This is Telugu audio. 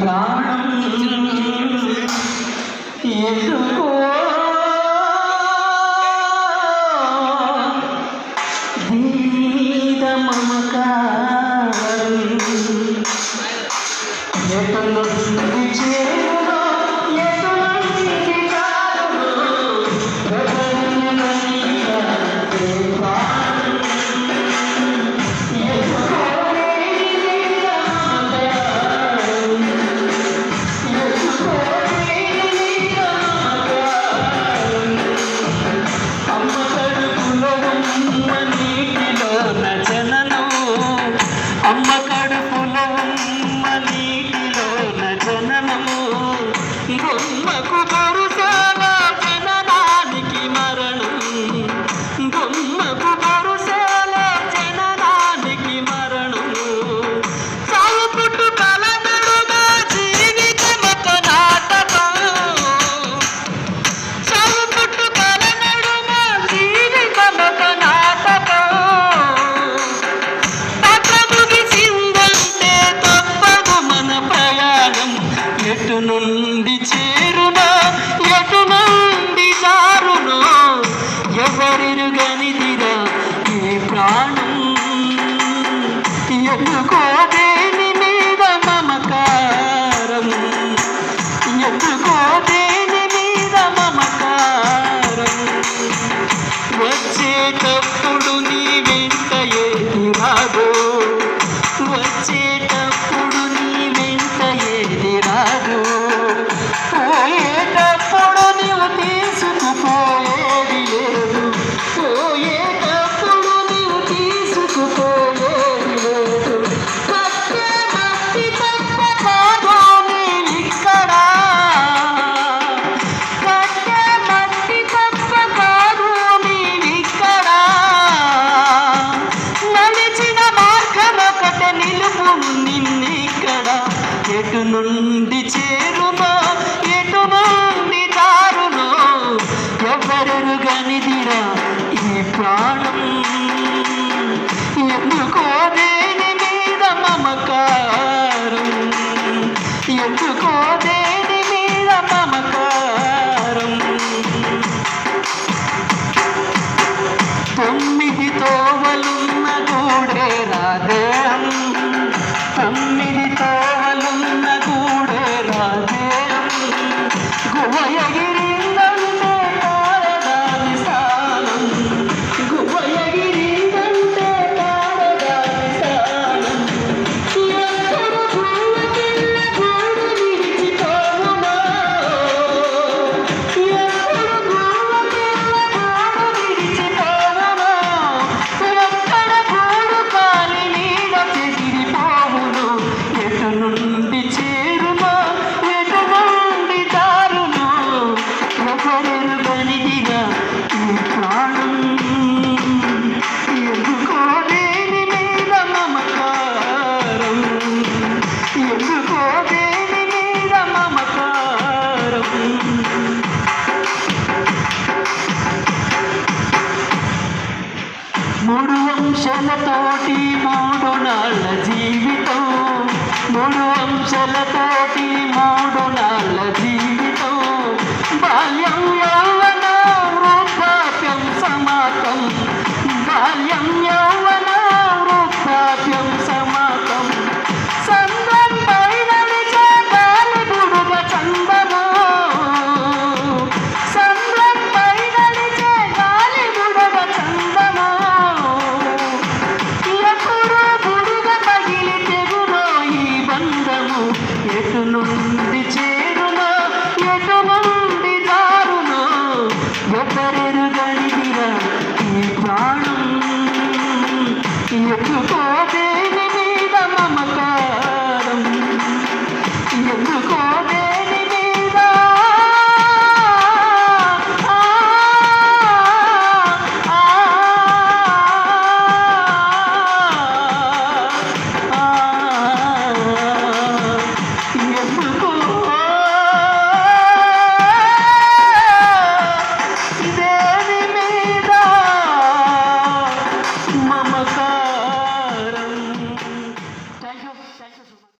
ప్రాణం ఎదుకో నుండి చే ఎటు నుండి చేరుమా ఎటు నుండి దారునో ఎవరు గనిదిరా ఈ ప్రాణం? ఎందుకో దేని మీద మమకారం? ఎందుకో దేని మీద మమకారం? తొమ్మిది తోవలున్న కూడే తొమ్మిది తో అంశలతోటి మూడు నాళ్ళ జీవితం. మూడు అంశలతో